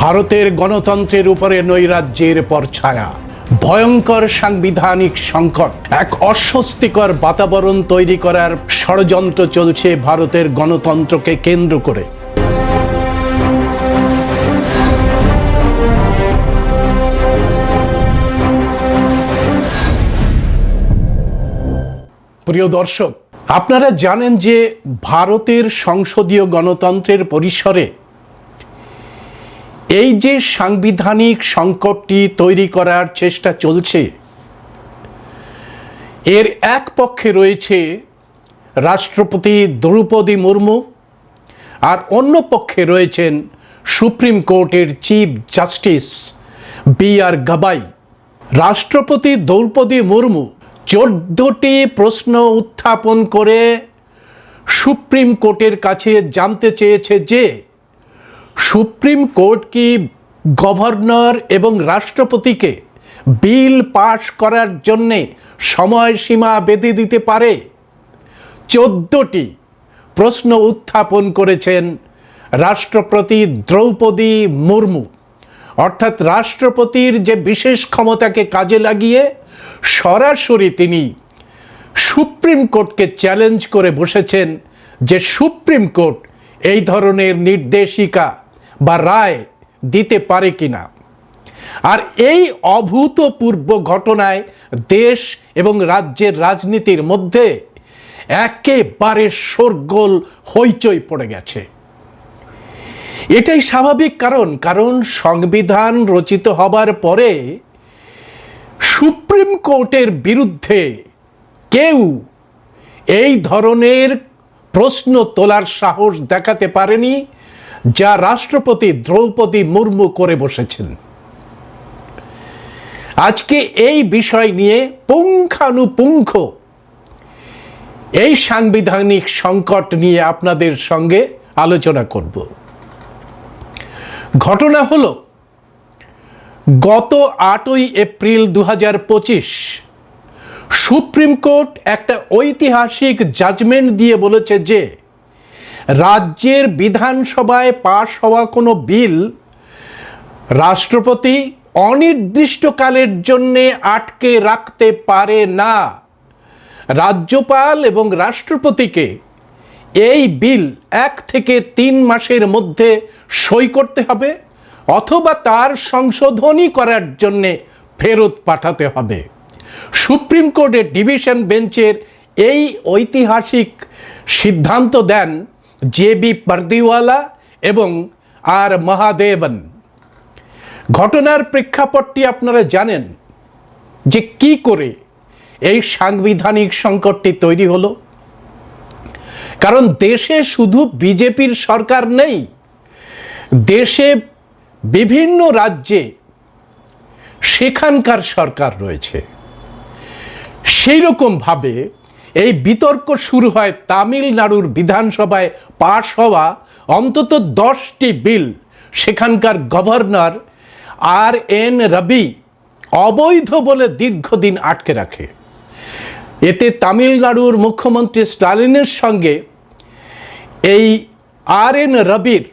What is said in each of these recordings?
ভারতের গণতন্ত্রের উপরে নৈরাজ্যের পরছায়া ভয়ঙ্কর সাংবিধানিক সংকট, এক অস্বস্তিকর বাতাবরণ তৈরি করার ষড়যন্ত্র চলছে ভারতের গণতন্ত্রকে কেন্দ্র করে। প্রিয় দর্শক, আপনারা জানেন যে ভারতের সংসদীয় গণতন্ত্রের পরিসরে এই যে সাংবিধানিক সংকটটি তৈরি করার চেষ্টা চলছে, এর এক পক্ষে রয়েছে রাষ্ট্রপতি দ্রৌপদী মুর্মু আর অন্য পক্ষে রয়েছেন সুপ্রিম কোর্টের chief justice B R Gavai. রাষ্ট্রপতি দ্রৌপদী মুর্মু চোদ্দটি প্রশ্ন উত্থাপন করে সুপ্রিম কোর্টের কাছে জানতে চেয়েছে যে সুপ্রিম কোর্ট কি গভর্নর এবং রাষ্ট্রপতিকে বিল পাশ করার জন্যে সময়সীমা বেঁধে দিতে পারে? চোদ্দটি প্রশ্ন উত্থাপন করেছেন রাষ্ট্রপতি দ্রৌপদী মুর্মু। অর্থাৎ রাষ্ট্রপতির যে বিশেষ ক্ষমতাকে কাজে লাগিয়ে সরাসরি তিনি সুপ্রিম কোর্টকে চ্যালেঞ্জ করে বসেছেন যে সুপ্রিম কোর্ট এই ধরনের নির্দেশিকা বা রায় দিতে পারে কিনা। আর এই অভূতপূর্ব ঘটনায় দেশ এবং রাজ্যের রাজনীতির মধ্যে একেবারে শোরগোল হইচই পড়ে গেছে। এটাই স্বাভাবিক কারণ কারণ সংবিধান রচিত হবার পরে সুপ্রিম কোর্টের বিরুদ্ধে কেউ এই ধরনের প্রশ্ন তোলার সাহস দেখাতে পারেনি যা রাষ্ট্রপতি দ্রৌপদী মুর্মু করে বসেছেন। আজকে এই বিষয় নিয়ে পুঙ্খানুপুঙ্খ এই সাংবিধানিক সংকট নিয়ে আপনাদের সঙ্গে আলোচনা করব। ঘটনা হল, গত আটই এপ্রিল দু হাজার পঁচিশ সুপ্রিম কোর্ট একটা ঐতিহাসিক জাজমেন্ট দিয়ে বলেছে যে রাজ্যের বিধানসভায় পাশ হওয়া কোনো বিল রাষ্ট্রপতি অনির্দিষ্টকালের জন্যে আটকে রাখতে পারে না। রাজ্যপাল এবং রাষ্ট্রপতিকে এই বিল এক থেকে তিন মাসের মধ্যে সই করতে হবে অথবা তার সংশোধনী করার জন্যে ফেরত পাঠাতে হবে। সুপ্রিম কোর্টের ডিভিশন বেঞ্চের এই ঐতিহাসিক সিদ্ধান্ত দেন জে বি পারদিওয়ালা এবং আর মহাদেবন। ঘটনার প্রেক্ষাপটটি আপনারা জানেন যে কি করে এই সাংবিধানিক সংকটটি তৈরি হলো। কারণ দেশে শুধু বিজেপির সরকার নেই, দেশে বিভিন্ন রাজ্যে সেখানকার সরকার রয়েছে। সেই রকমভাবে এই বিতর্ক শুরু হয় তামিলনাড়ুর বিধানসভায় পাশ হওয়া অন্তত দশটি বিল। সেখানকার গভর্নর আর এন রবি অবৈধ বলে দীর্ঘদিন আটকে রাখে। এতে তামিলনাড়ুর মুখ্যমন্ত্রী স্টালিনের সঙ্গে এই আর এন রবির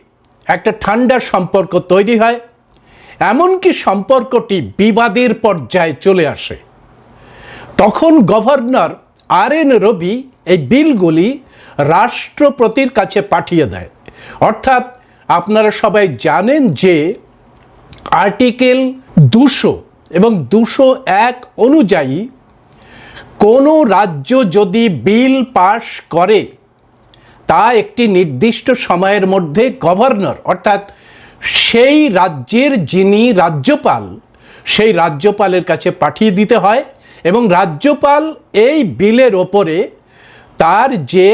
একটা ঠান্ডা সম্পর্ক তৈরি হয়। এমনকি সম্পর্কটি বিবাদের পর্যায়ে চলে আসে। তখন গভর্নর আর এন রবি এই বিলগুলি রাষ্ট্রপতির কাছে পাঠিয়ে দেয়। অর্থাৎ আপনারা সবাই জানেন যে আর্টিকেল দুশো এবং দুশো এক অনুযায়ী কোনো রাজ্য যদি বিল পাশ করে, তা একটি নির্দিষ্ট সময়ের মধ্যে গভর্নর, অর্থাৎ সেই রাজ্যের যিনি রাজ্যপাল, সেই রাজ্যপালের কাছে পাঠিয়ে দিতে হয়। এবং রাজ্যপাল এই বিলের ওপরে তার যে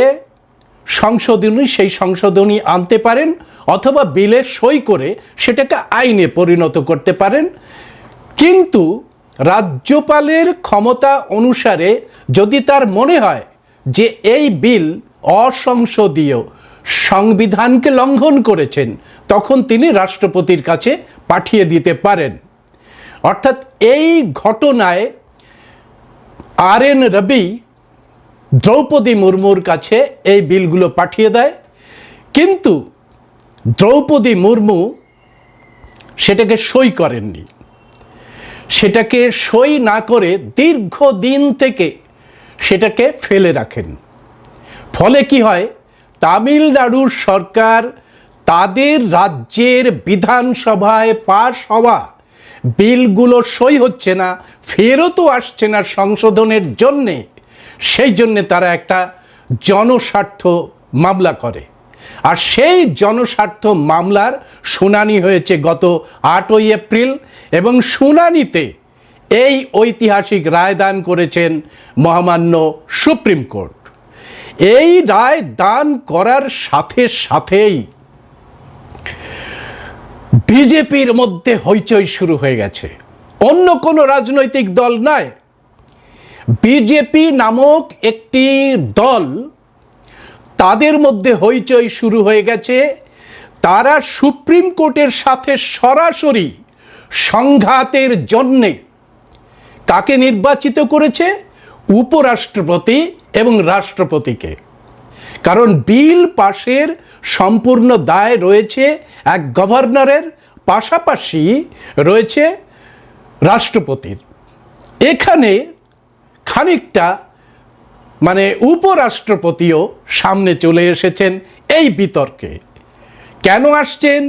সংশোধনী, সেই সংশোধনী আনতে পারেন অথবা বিলে সই করে সেটাকে আইনে পরিণত করতে পারেন। কিন্তু রাজ্যপালের ক্ষমতা অনুসারে যদি তার মনে হয় যে এই বিল অসংসদীয় সংবিধানকে লঙ্ঘন করেছেন, তখন তিনি রাষ্ট্রপতির কাছে পাঠিয়ে দিতে পারেন। অর্থাৎ এই ঘটনায় আর এন রবি দ্রৌপদী মুর্মুর কাছে এই বিলগুলো পাঠিয়ে দেয়। কিন্তু দ্রৌপদী মুর্মু সেটাকে সই করেননি। সেটাকে সই না করে দীর্ঘদিন থেকে সেটাকে ফেলে রাখেন। ফলে কি হয়? তামিলনাড়ুর সরকার তাদের রাজ্যের বিধানসভায় পাশ হওয়া বিলগুলো সই হচ্ছে না, ফেরতও আসছে না সংশোধনের জন্যে। সেই জন্যে তারা একটা জনস্বার্থ মামলা করে। আর সেই জনস্বার্থ মামলার শুনানি হয়েছে গত আটই এপ্রিল এবং শুনানিতে এই ঐতিহাসিক রায় দান করেছেন মহামান্য সুপ্রিম কোর্ট। এই রায় দান করার সাথে সাথেই বিজেপির মধ্যে হইচই শুরু হয়ে গেছে। অন্য কোনো রাজনৈতিক দল নয় বিজেপি নামক একটি দল তাদের মধ্যে হইচই শুরু হয়ে গেছে। তারা সুপ্রিম কোর্টের সাথে সরাসরি সংঘাতের জন্যে কাকে নির্বাচিত করেছে? উপরাষ্ট্রপতি এবং রাষ্ট্রপতিকে। কারণ বিল পাশের সম্পূর্ণ দায় রয়েছে এক গভর্নরের, পাশাপাশি রয়েছে রাষ্ট্রপতির। এখানে খানিকটা মানে উপরাষ্ট্রপতিও সামনে চলে এসেছেন এই বিতর্কে। কেন আসছেন?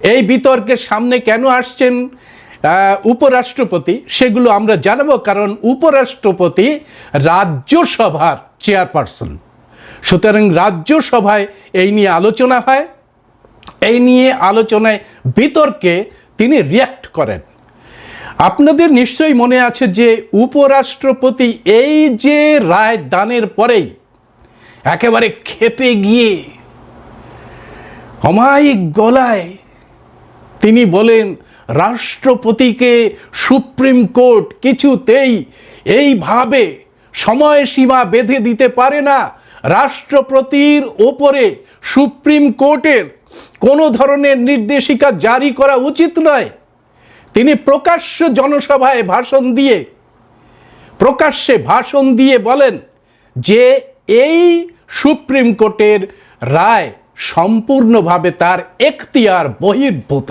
এই বিতর্কের সামনে কেন আসছেন? উপরাষ্ট্রপতি, সেগুলো আমরা জানাব কারণ উপরাষ্ট্রপতি রাজ্যসভার চেয়ারপারসন। সুতরাং রাজ্যসভায় এই নিয়ে আলোচনা হয়। এই নিয়ে আলোচনায় বিতর্কে তিনি রিয়াক্ট করেন। আপনাদের নিশ্চয়ই মনে আছে যে উপরাষ্ট্রপতি এই যে রায় দানের পরেই একেবারে খেপে গিয়ে অমায়িক গলায় তিনি বলেন, রাষ্ট্রপতিকে সুপ্রিম কোর্ট কিছুতেই এইভাবে সময়সীমা বেঁধে দিতে পারে না। রাষ্ট্রপতির ওপরে সুপ্রিম কোর্টের কোনো ধরনের নির্দেশিকা জারি করা উচিত নয়। তিনি প্রকাশ্য জনসভায় ভাষণ দিয়ে, প্রকাশ্যে ভাষণ দিয়ে বলেন যে এই সুপ্রিম কোর্টের রায় সম্পূর্ণভাবে তার এখতিয়ার বহির্ভূত।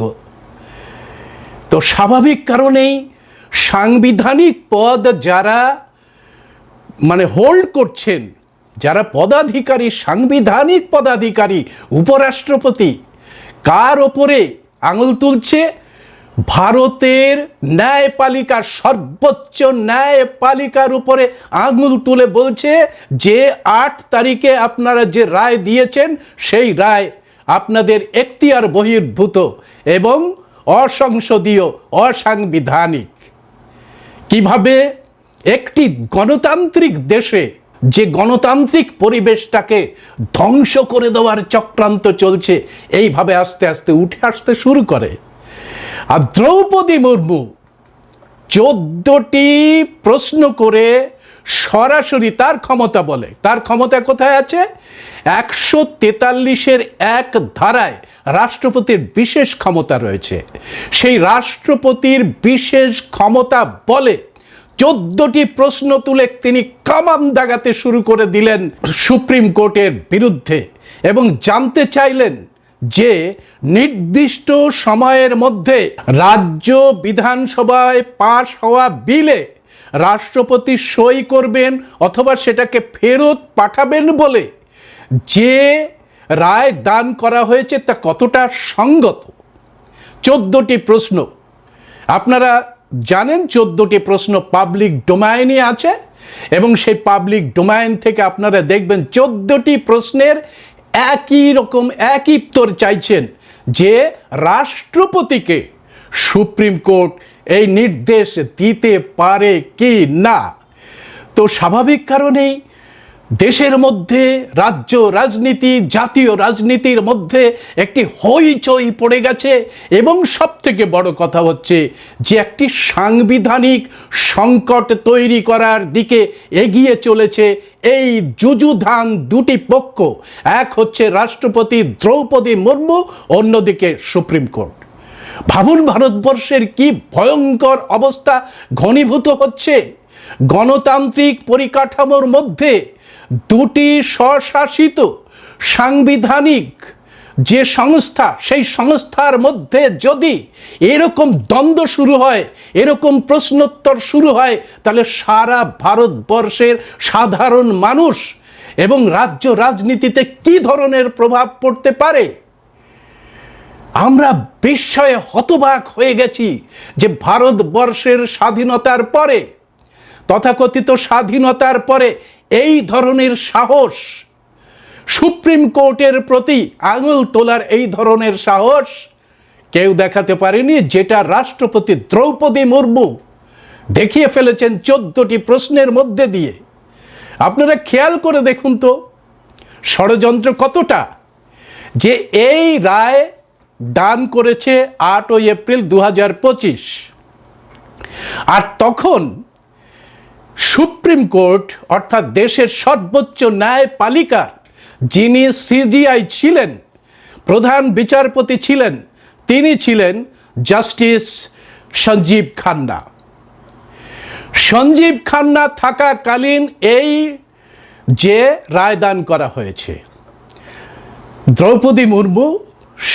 তো স্বাভাবিক কারণেই সাংবিধানিক পদ যারা মানে হোল্ড করছেন যারা পদাধিকারী, সাংবিধানিক পদাধিকারী, উপরাষ্ট্রপতি, কার ওপরে আঙুল তুলছে? ভারতের ন্যায়পালিকার সর্বোচ্চ ন্যায়পালিকার উপরে আঙুল তুলে বলছে যে আট তারিখে আপনারা যে রায় দিয়েছেন, সেই রায় আপনাদের এখতিয়ার বহির্ভূত এবং অসংসদীয়, অসাংবিধানিক। কীভাবে একটি গণতান্ত্রিক দেশে যে গণতান্ত্রিক পরিবেশটাকে ধ্বংস করে দেওয়ার চক্রান্ত চলছে, এইভাবে আস্তে আস্তে উঠে আসতে শুরু করে। আর দ্রৌপদী মুর্মু চোদ্দটি প্রশ্ন করে সরাসরি তার ক্ষমতা বলে। তার ক্ষমতা কোথায় আছে? একশো তেতাল্লিশের এক ধারায় রাষ্ট্রপতির বিশেষ ক্ষমতা রয়েছে। সেই রাষ্ট্রপতির বিশেষ ক্ষমতা বলে চোদ্দটি প্রশ্ন তুলে তিনি কামাম দাগাতে শুরু করে দিলেন সুপ্রিম কোর্টের বিরুদ্ধে এবং জানতে চাইলেন যে নির্দিষ্ট সময়ের মধ্যে রাজ্য বিধানসভায় পাশ হওয়া বিলে রাষ্ট্রপতি সই করবেন অথবা সেটাকে ফেরত পাঠাবেন বলে যে রায় দান করা হয়েছে তা কতটা সঙ্গত? চোদ্দটি প্রশ্ন। আপনারা জানেন চোদ্দটি প্রশ্ন পাবলিক ডোমাইনে আছে? এবং সেই পাবলিক ডোমাইন থেকে আপনারা দেখবেন চোদ্দটি প্রশ্নের একই রকম, একই উত্তর চাইছেন যে রাষ্ট্রপতিকে সুপ্রিম কোর্ট এই নির্দেশ দিতে পারে কি না? তো স্বাভাবিক কারণেই দেশের মধ্যে রাজ্য, রাজনীতি, জাতীয় রাজনীতির মধ্যে একটি হইচই পড়ে গেছে এবং সব থেকে বড় কথা হচ্ছে যে একটি সাংবিধানিক সংকট তৈরি করার দিকে এগিয়ে চলেছে এই যুযুধান দুটি পক্ষ। এক হচ্ছে রাষ্ট্রপতি দ্রৌপদী মুর্মু, অন্যদিকে সুপ্রিম কোর্ট। ভাবুন ভারতবর্ষের কি ভয়ঙ্কর অবস্থা ঘনীভূত হচ্ছে। গণতান্ত্রিক পরিকাঠামোর মধ্যে দুটি স্বশাসিত সাংবিধানিক যে সংস্থা, সেই সংস্থার মধ্যে যদি এরকম দ্বন্দ্ব শুরু হয়, এরকম প্রশ্নোত্তর শুরু হয়, তাহলে সারা ভারতবর্ষের সাধারণ মানুষ এবং রাজ্য রাজনীতিতে কি ধরনের প্রভাব পড়তে পারে? আমরা বিস্ময়ে হতবাক হয়ে গেছি যে ভারতবর্ষের স্বাধীনতার পরে, তথাকথিত স্বাধীনতার পরে এই ধরনের সাহস সুপ্রিম কোর্টের প্রতি আঙুল তোলার এই ধরনের সাহস কেউ দেখাতে পারেনি, যেটা রাষ্ট্রপতি দ্রৌপদী মুর্মু দেখিয়ে ফেলেছেন চোদ্দটি প্রশ্নের মধ্যে দিয়ে। আপনারা খেয়াল করে দেখুন তো, ষড়যন্ত্র কতটা, যে এই রায় দান করেছে আটই এপ্রিল দু হাজার পঁচিশ। আর তখন সুপ্রিম কোর্ট, অর্থাৎ দেশের সর্বোচ্চ ন্যায়পালিকার যিনি সিজিআই ছিলেন, প্রধান বিচারপতি ছিলেন, তিনি ছিলেন জাস্টিস সঞ্জীব খান্না। সঞ্জীব খান্না থাকাকালীন এই যে রায়দান করা হয়েছে, দ্রৌপদী মুর্মু,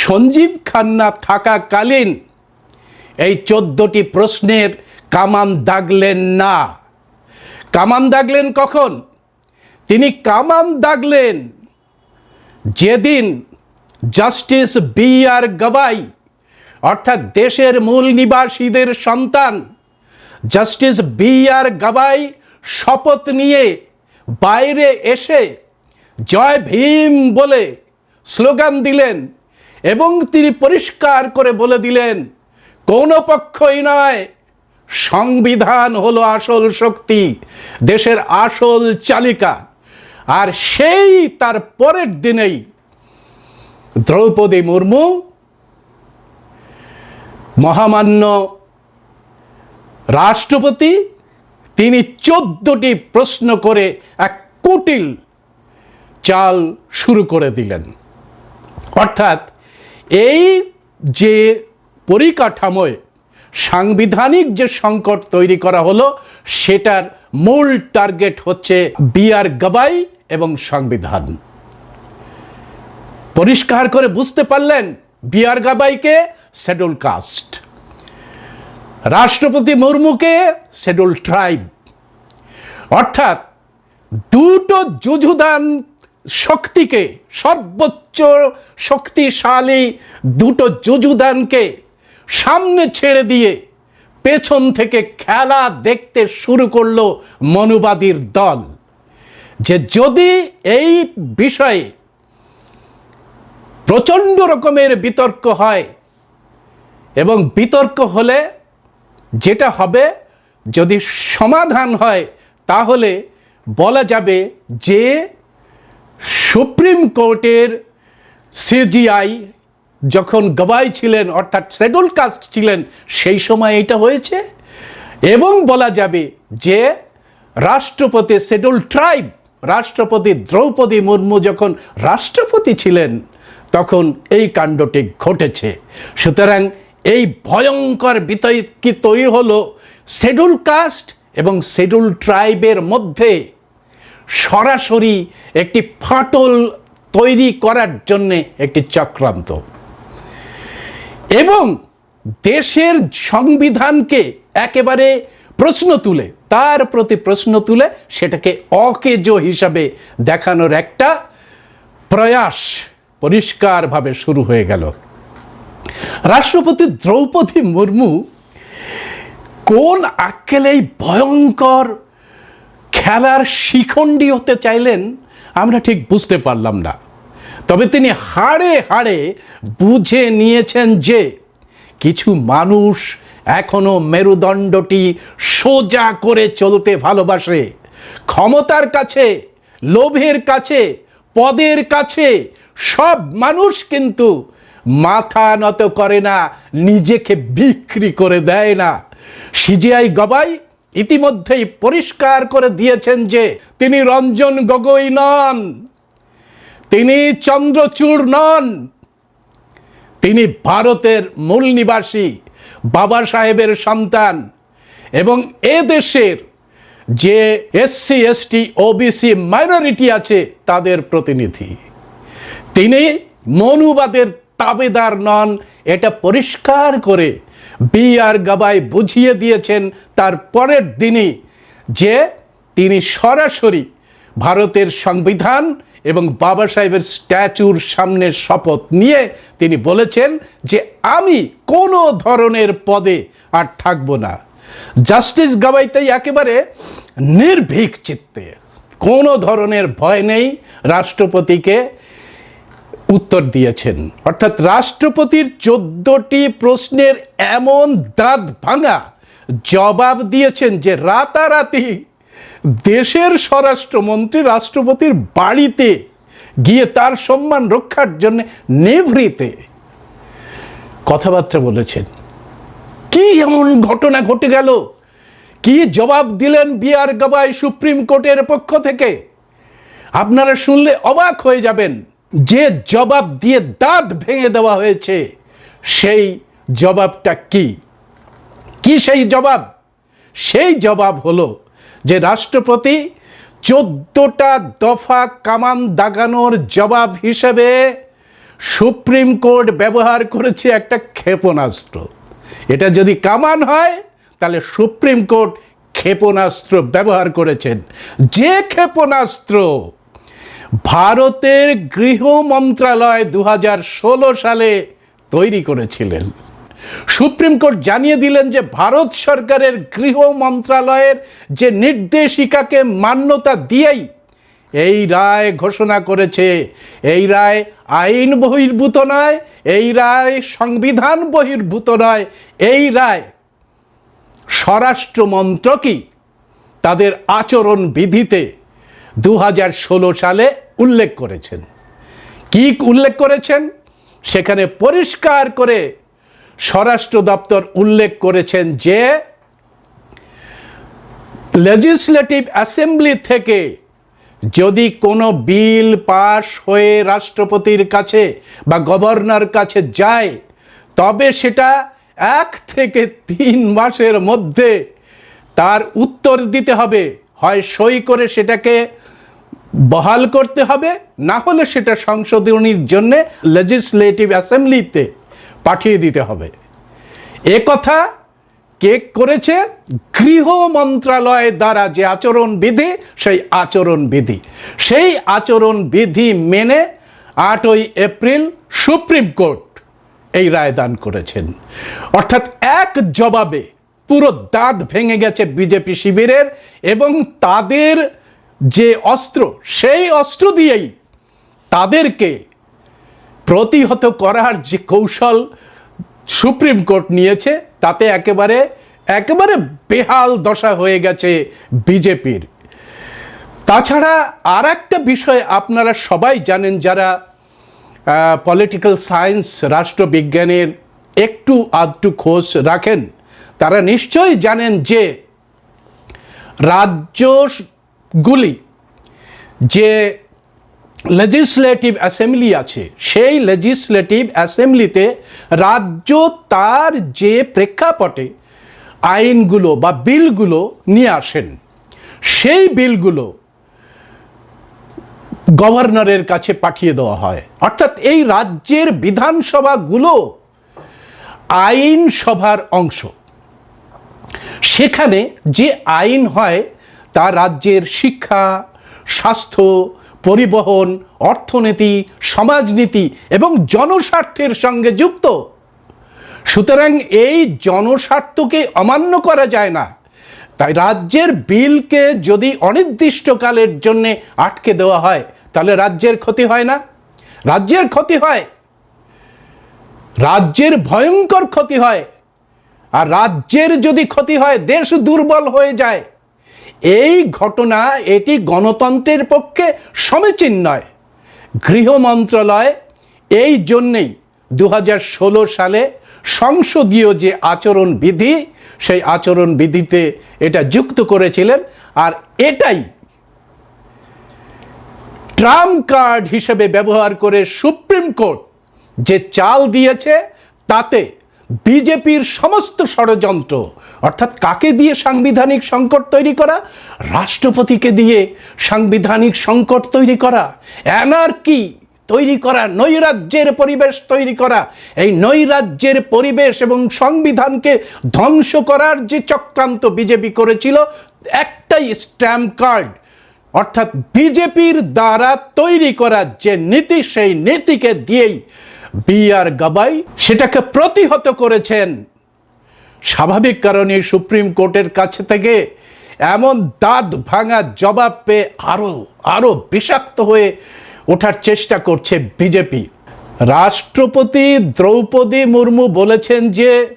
সঞ্জীব খান্না থাকাকালীন এই চোদ্দটি প্রশ্নের কামান দাগলেন না। কামান দাগলেন কখন? তিনি কামান দাগলেন যেদিন জাস্টিস বি আর গবাই, অর্থাৎ দেশের মূল নিবাসীদের সন্তান, জাস্টিস বি আর গাবাই শপথ নিয়ে বাইরে এসে জয় ভীম বলে স্লোগান দিলেন এবং তিনি পরিষ্কার করে বলে দিলেন, কোনো পক্ষই নয় সংবিধান হলো আসল শক্তি, দেশের আসল চালিকা। আর সেই তার পরের দিনেই দ্রৌপদী মুর্মু মহামান্য রাষ্ট্রপতি, তিনি চোদ্দটি প্রশ্ন করে এক কুটিল চাল শুরু করে দিলেন। অর্থাৎ এই যে পরিকাঠামোয় সাংবিধানিক যে সংকট তৈরি করা হলো, সেটার মূল টার্গেট হচ্ছে বিআর গবাই এবং সংবিধান। পরিষ্কার করে বুঝতে পারলেন বিআর গাবাইকে শেডুল কাস্ট রাষ্ট্রপতি মুর্মুকে শেডুল ট্রাইব অর্থাৎ দুটো যুযুদান শক্তিকে, সর্বোচ্চ শক্তিশালী দুটো যুযুদানকে সামনে ছেড়ে দিয়ে পেছন থেকে খেলা দেখতে শুরু করল মনুবাদীর দল। যে যদি এই বিষয়ে প্রচণ্ড রকমের বিতর্ক হয় এবং বিতর্ক হলে যেটা হবে, যদি সমাধান হয়, তাহলে বলা যাবে যে সুপ্রিম কোর্টের সিজিআই যখন গবাই ছিলেন, অর্থাৎ শেডুল কাস্ট ছিলেন, সেই সময় এটা হয়েছে। এবং বলা যাবে যে, রাষ্ট্রপতি শেডুল ট্রাইব রাষ্ট্রপতি দ্রৌপদী মুর্মু যখন রাষ্ট্রপতি ছিলেন, তখন এই কাণ্ডটি ঘটেছে। সুতরাং এই ভয়ঙ্কর বিতর্কি তৈরি হলো? শেডুল কাস্ট এবং শেডুল ট্রাইবের মধ্যে সরাসরি একটি ফাটল তৈরি করার জন্যে একটি চক্রান্ত। এবং দেশের সংবিধানকে একেবারে প্রশ্ন তুলে, তার প্রতি প্রশ্ন তুলে সেটাকে অকেজ হিসাবে দেখানোর একটা প্রয়াস পরিষ্কারভাবে শুরু হয়ে গেল। রাষ্ট্রপতি দ্রৌপদী মুর্মু কোন আক্কেলে এই ভয়ঙ্কর খেলার শিখণ্ডী হতে চাইলেন আমরা ঠিক বুঝতে পারলাম না। তবে তিনি হাড়ে হাড়ে বুঝে নিয়েছেন যে কিছু মানুষ এখনও মেরুদণ্ডটি সোজা করে চলতে ভালোবাসে। ক্ষমতার কাছে, লোভের কাছে, পদের কাছে সব মানুষ কিন্তু মাথা নত করে না, নিজেকে বিক্রি করে দেয় না। সিজিআই গবাই ইতিমধ্যেই পরিষ্কার করে দিয়েছেন যে তিনি রঞ্জন গগৈ নন। তিনি চন্দ্রচূড় নন। তিনি ভারতের মূল নিবাসী বাবা সাহেবের সন্তান এবং এ দেশের যে এসসি এসটি ওবিসি মাইনরিটি আছে, তাদের প্রতিনিধি। তিনি মনুবাদের তাবেদার নন, এটা পরিষ্কার করে বি আর গাবাই বুঝিয়ে দিয়েছেন তার পরের দিনই যে তিনি সরাসরি ভারতের সংবিধান এবং বাবা সাহেবের স্ট্যাচুর সামনে শপথ নিয়ে তিনি বলেছেন যে আমি কোনো ধরনের পদে আর থাকব না। জাস্টিস গাবাই তাই একেবারে নির্ভীক চিত্তে। কোনো ধরনের ভয় নেই, রাষ্ট্রপতিকে উত্তর দিয়েছেন। অর্থাৎ রাষ্ট্রপতির চোদ্দটি প্রশ্নের এমন দাঁত ভাঙা জবাব দিয়েছেন যে রাতারাতি দেশের স্বরাষ্ট্রমন্ত্রী রাষ্ট্রপতির বাড়িতে গিয়ে তার সম্মান রক্ষার জন্য নিভৃতে কথাবার্তা বলেছেন। কি এমন ঘটনা ঘটে গেল? কি জবাব দিলেন বিআর গাবাই সুপ্রিম কোর্টের পক্ষ থেকে? আপনারা শুনলে অবাক হয়ে যাবেন যে জবাব দিয়ে দাঁত ভেঙে দেওয়া হয়েছে। সেই জবাবটা কি? কি সেই জবাব? সেই জবাব হলো যে রাষ্ট্রপতি চোদ্দটা দফা কামান দাগানোর জবাব হিসেবে সুপ্রিম কোর্ট ব্যবহার করেছে একটা ক্ষেপণাস্ত্র। এটা যদি কামান হয়, তাহলে সুপ্রিম কোর্ট ক্ষেপণাস্ত্র ব্যবহার করেছেন। যে ক্ষেপণাস্ত্র ভারতের গৃহ মন্ত্রণালয় দু সালে তৈরি করেছিলেন। সুপ্রিম কোর্ট জানিয়ে দিলেন যে ভারত সরকারের গৃহ মন্ত্রণালয়ের যে নির্দেশিকাকে মান্যতা দিয়েই এই রায় ঘোষণা করেছে। এই রায় আইন বহির্ভূত নয়, এই রায় সংবিধান বহির্ভূত নয়, এই রায় স্বরাষ্ট্র মন্ত্রকই তাদের আচরণ বিধিতে দু সালে উল্লেখ করেছেন। কি উল্লেখ করেছেন? সেখানে পরিষ্কার করে স্বরাষ্ট্র দপ্তর উল্লেখ করেছেন যে লেজিসলেটিভ অ্যাসেম্বলি থেকে যদি কোনো বিল পাশ হয়ে রাষ্ট্রপতির কাছে বা গভর্নর কাছে যায়, তবে সেটা এক থেকে তিন মাসের মধ্যে তার উত্তর দিতে হবে। হয় সই করে সেটাকে বহাল করতে হবে, না হলে সেটা সংশোধনীর জন্যে লেজিসলেটিভ অ্যাসেম্বলিতে পাঠিয়ে দিতে হবে। এ কথা কে করেছে? গৃহ মন্ত্রণালয় দ্বারা যে আচরণ বিধি, সেই আচরণ বিধি। সেই আচরণ বিধি মেনে আটই এপ্রিল সুপ্রিম কোর্ট এই রায় দান করেছেন। অর্থাৎ এক জবাবে পুরো দাঁত ভেঙে গেছে বিজেপি শিবিরের এবং তাদের যে অস্ত্র, সেই অস্ত্র দিয়েই তাদেরকে প্রতিহত করার যে কৌশল সুপ্রিম কোর্ট নিয়েছে, তাতে একেবারে একেবারে বেহাল দশা হয়ে গেছে বিজেপির। তাছাড়া আর একটা বিষয় আপনারা সবাই জানেন, যারা পলিটিক্যাল সায়েন্স রাষ্ট্রবিজ্ঞানের একটু আধটু খোঁজ রাখেন, তারা নিশ্চয়ই জানেন যে রাজ্যগুলি যে লেজিসলেটিভ অ্যাসেম্বলি আছে। সেই লেজিসলেটিভ অ্যাসেম্বলিতে রাজ্য তার যে প্রেক্ষাপটে আইনগুলো বা বিলগুলো নিয়ে আসেন, সেই বিলগুলো গভর্নরের কাছে পাঠিয়ে দেওয়া হয়। অর্থাৎ এই রাজ্যের বিধানসভাগুলো আইনসভার অংশ। সেখানে যে আইন হয় তা রাজ্যের শিক্ষা, স্বাস্থ্য পরিবহন, অর্থনীতি, সমাজনীতি এবং জনস্বার্থের সঙ্গে যুক্ত। সুতরাং এই জনস্বার্থকে অমান্য করা যায় না। তাই রাজ্যের বিলকে যদি অনির্দিষ্টকালের জন্যে আটকে দেওয়া হয়, তাহলে রাজ্যের ক্ষতি হয় না। রাজ্যের ক্ষতি হয়। রাজ্যের ভয়ঙ্কর ক্ষতি হয়। আর রাজ্যের যদি ক্ষতি হয়, দেশ দুর্বল হয়ে যায়। এই ঘটনা এটি গণতন্ত্রের পক্ষে সমীচীন নয়। গৃহ মন্ত্রণালয় এই জন্যেই দু হাজার ষোলো সালে সংসদীয় যে আচরণ বিধি, সেই আচরণ বিধিতে এটা যুক্ত করেছিলেন আর এটাই ট্রাম কার্ড হিসেবে ব্যবহার করে সুপ্রিম কোর্ট যে চাল দিয়েছে, তাতে বিজেপির সমস্ত ষড়যন্ত্র, অর্থাৎ কাকে দিয়ে সাংবিধানিক সংকট তৈরি করা? রাষ্ট্রপতিকে দিয়ে সাংবিধানিক সংকট তৈরি করা অ্যানার্কি তৈরি করা, নৈরাজ্যের পরিবেশ তৈরি করা, এই নৈরাজ্যের পরিবেশ এবং সংবিধানকে ধ্বংস করার যে চক্রান্ত বিজেপি করেছিল, একটাই স্ট্যাম্প কার্ড, অর্থাৎ বিজেপির দ্বারা তৈরি করা যে নীতি, সেই নীতিকে দিয়েই বি আর গাবাই সেটাকে প্রতিহত করেছেন। স্বাভাবিক কারণে সুপ্রিম কোর্টের কাছে থেকে এমন দাঁত ভাঙা জবাব পেয়ে আরও আরও বিষাক্ত হয়ে ওঠার চেষ্টা করছে বিজেপি। রাষ্ট্রপতি দ্রৌপদী মুর্মু বলেছেন যে,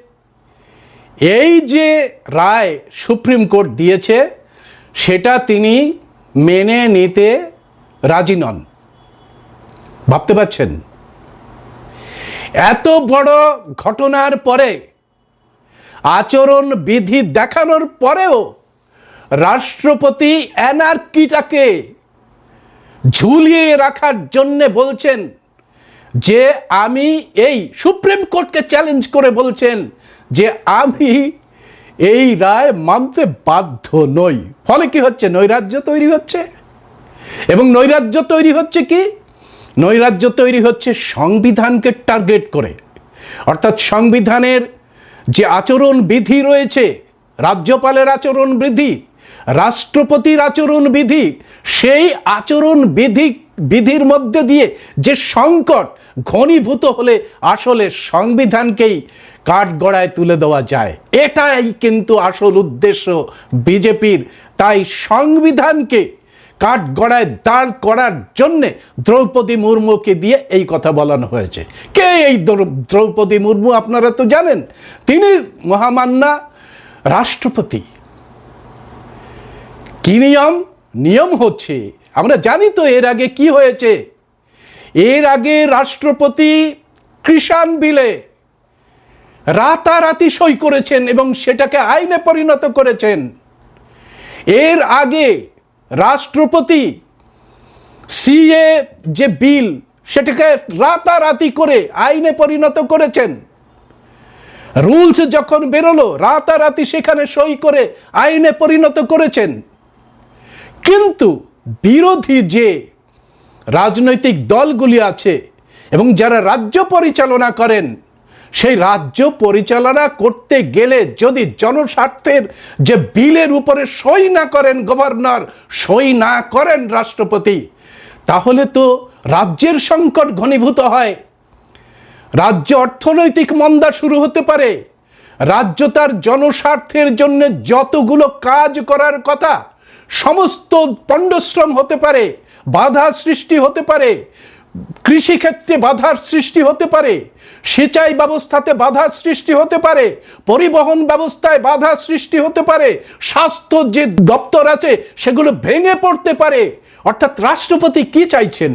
এই যে রায় সুপ্রিম কোর্ট দিয়েছে, সেটা তিনি মেনে নিতে রাজি নন। ভাবতে পারছেন? এত বড় ঘটনার পরে, আচরণ বিধি দেখানোর পরেও রাষ্ট্রপতি অ্যানার্কিটাকে ঝুলিয়ে রাখার জন্যে বলছেন যে আমি এই সুপ্রিম কোর্টকে চ্যালেঞ্জ করে বলছেন যে আমি এই রায় মানতে বাধ্য নই। ফলে কি হচ্ছে? নৈরাজ্য তৈরি হচ্ছে? এবং নৈরাজ্য তৈরি হচ্ছে কি? নৈরাজ্য তৈরি হচ্ছে সংবিধানকে টার্গেট করে। অর্থাৎ সংবিধানের যে আচরণ বিধি রয়েছে, রাজ্যপালের আচরণ বিধি, রাষ্ট্রপতির আচরণ বিধি, সেই আচরণ বিধি, বিধির মধ্যে দিয়ে যে সংকট ঘনীভূত হলে আসলে সংবিধানকেই কাঠগড়ায় তুলে দেওয়া যায়। এটাই কিন্তু আসল উদ্দেশ্য বিজেপির। তাই সংবিধানকে কাঠগড়ায় দাঁড় করার জন্যে দ্রৌপদী মুর্মুকে দিয়ে এই কথা বলানো হয়েছে। কে এই দ্রৌ- দ্রৌপদী মুর্মু আপনারা তো জানেন? তিনি মহামান্না রাষ্ট্রপতি। কি নিয়ম? নিয়ম হচ্ছে, আমরা জানি তো এর আগে কি হয়েছে। এর আগে রাষ্ট্রপতি কৃষাণ বিলে রাতারাতি সই করেছেন এবং সেটাকে আইনে পরিণত করেছেন। এর আগে রাষ্ট্রপতি, সিএ যে বিল সেটাকে রাতারাতি করে আইনে পরিণত করেছেন। রুলস যখন বেরোলো, রাতারাতি সেখানে সই করে আইনে পরিণত করেছেন। কিন্তু বিরোধী যে রাজনৈতিক দলগুলি আছে এবং যারা রাজ্য পরিচালনা করেন সেই রাজ্য পরিচালনা করতে গেলে যদি জনস্বার্থের যে বিলের উপরে সই না করেন গভর্নর, সই না করেন রাষ্ট্রপতি, তাহলে তো রাজ্যের সংকট ঘনীভূত হয়। রাজ্য অর্থনৈতিক মন্দা শুরু হতে পারে। রাজ্য তার জনস্বার্থের জন্য যতগুলো কাজ করার কথা, সমস্ত পণ্ডশ্রম হতে পারে, বাধা সৃষ্টি হতে পারে কৃষিক্ষেত্রে বাধার সৃষ্টি হতে পারে, সেচাই ব্যবস্থাতে বাধা সৃষ্টি হতে পারে, পরিবহন ব্যবস্থায় বাধা সৃষ্টি হতে পারে, স্বাস্থ্য যে দপ্তর আছে সেগুলো ভেঙে পড়তে পারে। অর্থাৎ রাষ্ট্রপতি কি চাইছেন?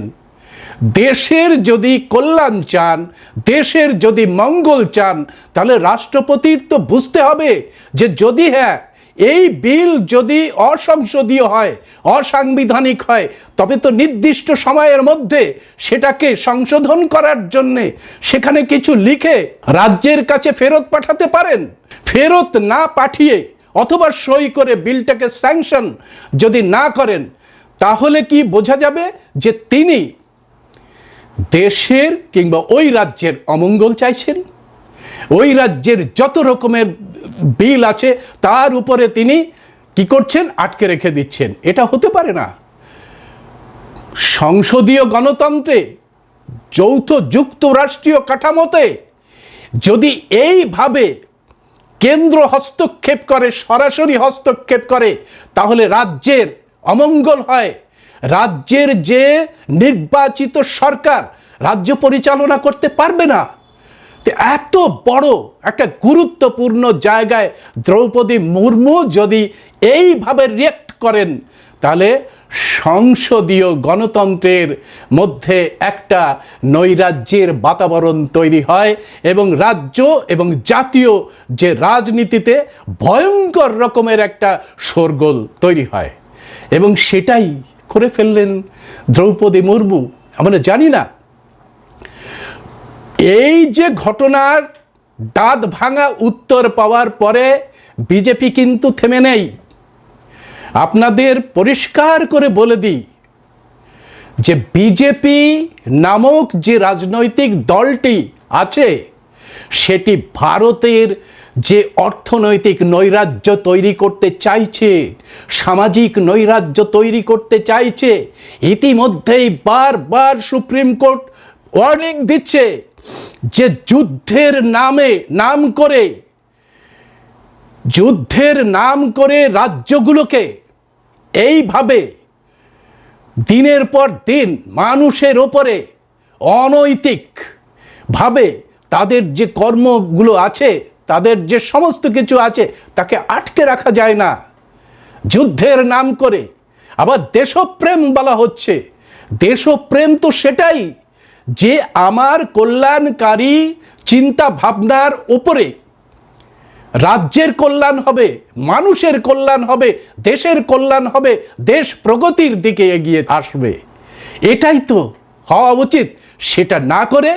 দেশের যদি কল্যাণ চান, দেশের যদি মঙ্গল চান, তাহলে রাষ্ট্রপতির তো বুঝতে হবে যে যদি হ্যাঁ এই বিল যদি অসংসদীয় হয়, অসাংবিধানিক হয়, তবে তো নির্দিষ্ট সময়ের মধ্যে সেটাকে সংশোধন করার জন্যে সেখানে কিছু লিখে রাজ্যের কাছে ফেরত পাঠাতে পারেন। ফেরত না পাঠিয়ে অথবা সই করে বিলটাকে স্যাংশন যদি না করেন, তাহলে কি বোঝা যাবে যে তিনি দেশের কিংবা ওই রাজ্যের অমঙ্গল চাইছেন? ওই রাজ্যের যত রকমের বিল আছে, তার উপরে তিনি কি করছেন? আটকে রেখে দিচ্ছেন। এটা হতে পারে না। সংসদীয় গণতন্ত্রে যৌথ যুক্তরাষ্ট্রীয় কাঠামোতে যদি এইভাবে কেন্দ্র হস্তক্ষেপ করে, সরাসরি হস্তক্ষেপ করে, তাহলে রাজ্যের অমঙ্গল হয়। রাজ্যের যে নির্বাচিত সরকার রাজ্য পরিচালনা করতে পারবে না। এত বড় একটা গুরুত্বপূর্ণ জায়গায় দ্রৌপদী মুর্মু যদি এইভাবে রিয়েক্ট করেন, তাহলে সংসদীয় গণতন্ত্রের মধ্যে একটা নৈরাজ্যের বাতাবরণ তৈরি হয় এবং রাজ্য এবং জাতীয় যে রাজনীতিতে ভয়ঙ্কর রকমের একটা শোরগোল তৈরি হয়। এবং সেটাই করে ফেললেন দ্রৌপদী মুর্মু। আমরা জানি না এই যে ঘটনার দাঁত ভাঙা উত্তর পাওয়ার পরে বিজেপি কিন্তু থেমে নেই। আপনাদের পরিষ্কার করে বলে দিই যে বিজেপি নামক যে রাজনৈতিক দলটি আছে, সেটি ভারতের যে অর্থনৈতিক নৈরাজ্য তৈরি করতে চাইছে, সামাজিক নৈরাজ্য তৈরি করতে চাইছে, ইতিমধ্যেই বারবার সুপ্রিম কোর্ট ওয়ার্নিং দিচ্ছে। যে যুদ্ধের নামে নাম করে, যুদ্ধের নাম করে রাজ্যগুলোকে এইভাবে দিনের পর দিন মানুষের ওপরে অনৈতিকভাবে তাদের যে কর্মগুলো আছে, তাদের যে সমস্ত কিছু আছে, তাকে আটকে রাখা যায় না। যুদ্ধের নাম করে আবার দেশপ্রেম বলা হচ্ছে। দেশপ্রেম তো সেটাই যে আমার কল্যাণকারী চিন্তা ভাবনার উপরে রাজ্যের কল্যাণ হবে, মানুষের কল্যাণ হবে, দেশের কল্যাণ হবে, দেশ প্রগতির দিকে এগিয়ে আসবে। এটাই তো হওয়া উচিত। সেটা না করে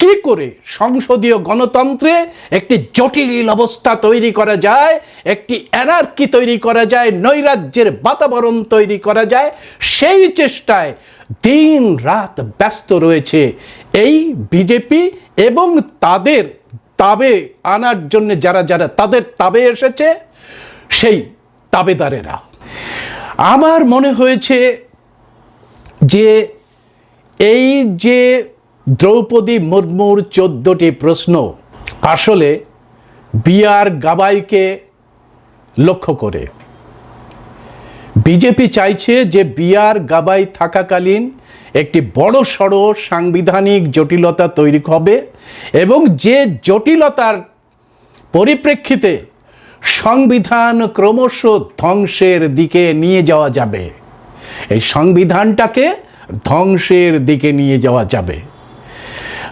কি করে সংসদীয় গণতন্ত্রে একটি জটিল অবস্থা তৈরি করা যায়, একটি অ্যানার্কি তৈরি করা যায়, নৈরাজ্যের বাতাবরণ তৈরি করা যায়, সেই চেষ্টায় দিন রাত ব্যস্ত রয়েছে। এই বিজেপি এবং তাদের তাবে আনার জন্য যারা যারা তাদের তাবে এসেছে, সেই তাবেদারেরা। আমার মনে হয়েছে যে এই যে দ্রৌপদী মুর্মুর চোদ্দটি প্রশ্ন, আসলে বিআর গাবাইকে লক্ষ্য করে বিজেপি চাইছে যে বিআর গাবাই থাকাকালীন একটি বড় সড় সাংবিধানিক জটিলতা তৈরি হবে এবং যে জটিলতার পরিপ্রেক্ষিতে সংবিধান ক্রমশ ধ্বংসের দিকে নিয়ে যাওয়া যাবে। এই সংবিধানটাকে ধ্বংসের দিকে নিয়ে যাওয়া যাবে।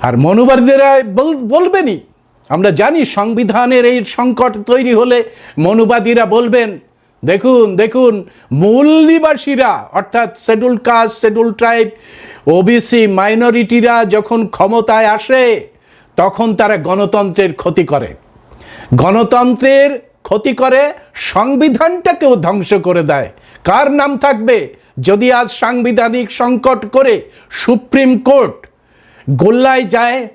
আর মনুবাদীরা বল- বলবেনই। আমরা জানি সংবিধানের এই সংকট তৈরি হলে মনুবাদীরা বলবেন দেখুন দেখুন, মূল নিবাসীরা, অর্থাৎ schedule caste schedule tribe OBC মাইনরিটিরা যখন ক্ষমতায় আসে, তখন তারা গণতন্ত্রের ক্ষতি করে। গণতন্ত্রের ক্ষতি করে, সংবিধানটাকেও ধ্বংস করে দেয়। কার নাম থাকবে? যদি আজ সাংবিধানিক সংকট করে সুপ্রিম কোর্ট গোল্লায় যায়,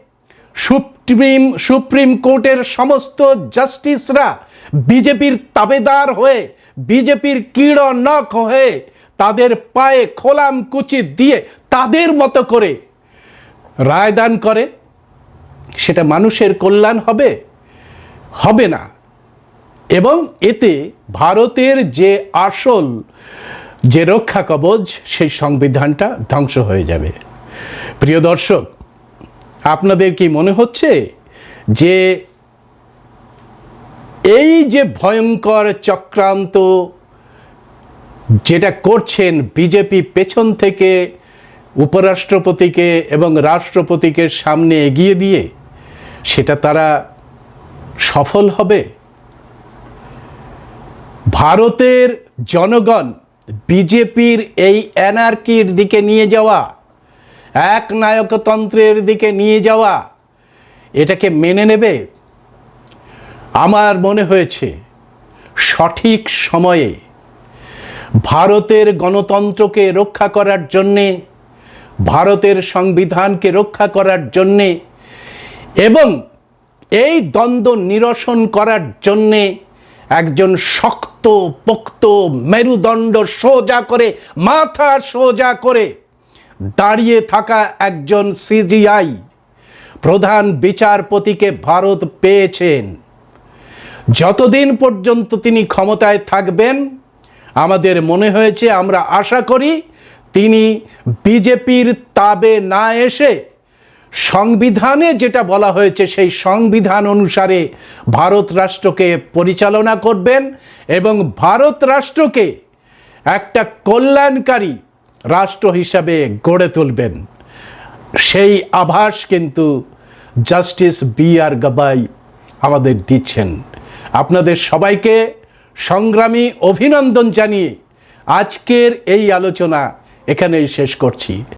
সুপ্রিম সুপ্রিম কোর্টের সমস্ত জাস্টিসরা, বিজেপির তাবেদার হয়ে বিজেপির কীড় নখ হয়ে তাদের পায়ে খোলাম কুচি দিয়ে তাদের মতো করে রায়দান করে, সেটা মানুষের কল্যাণ হবে? হবে না। এবং এতে ভারতের যে আসল, যে রক্ষা কবচ, সেই সংবিধানটা ধ্বংস হয়ে যাবে। প্রিয় দর্শক, আপনাদের কি মনে হচ্ছে যে এই যে ভয়ঙ্কর চক্রান্ত যেটা করছেন বিজেপি পেছন থেকে উপরাষ্ট্রপতিকে এবং রাষ্ট্রপতিকে সামনে এগিয়ে দিয়ে, সেটা তারা সফল হবে? ভারতের জনগণ বিজেপির এই অ্যানার্কির দিকে নিয়ে যাওয়া, এক নায়কতন্ত্রের দিকে নিয়ে যাওয়া, এটাকে মেনে নেবে? আমার মনে হয়েছে, সঠিক সময়ে ভারতের গণতন্ত্রকে রক্ষা করার জন্যে, ভারতের সংবিধানকে রক্ষা করার জন্যে এবং এই দ্বন্দ্ব নিরসন করার জন্যে একজন শক্ত, পোক্ত, মেরুদণ্ড সোজা করে, মাথা সোজা করে দাঁড়িয়ে থাকা একজন সিজিআই প্রধান বিচারপতিকে ভারত পেয়েছেন। যতদিন পর্যন্ত তিনি ক্ষমতায় থাকবেন, আমাদের মনে হয়েছে, আমরা আশা করি তিনি বিজেপির তাবে না এসে সংবিধানে যেটা বলা হয়েছে, সেই সংবিধান অনুসারে ভারত রাষ্ট্রকে পরিচালনা করবেন এবং ভারত রাষ্ট্রকে একটা কল্যাণকারী রাষ্ট্র হিসাবে গড়ে তুলবেন। সেই আভাস কিন্তু জাস্টিস বি আর গাবাই আমাদের দিচ্ছেন। আপনাদের সবাইকে সংগ্রামী অভিনন্দন জানিয়ে আজকের এই আলোচনা এখানেই শেষ করছি।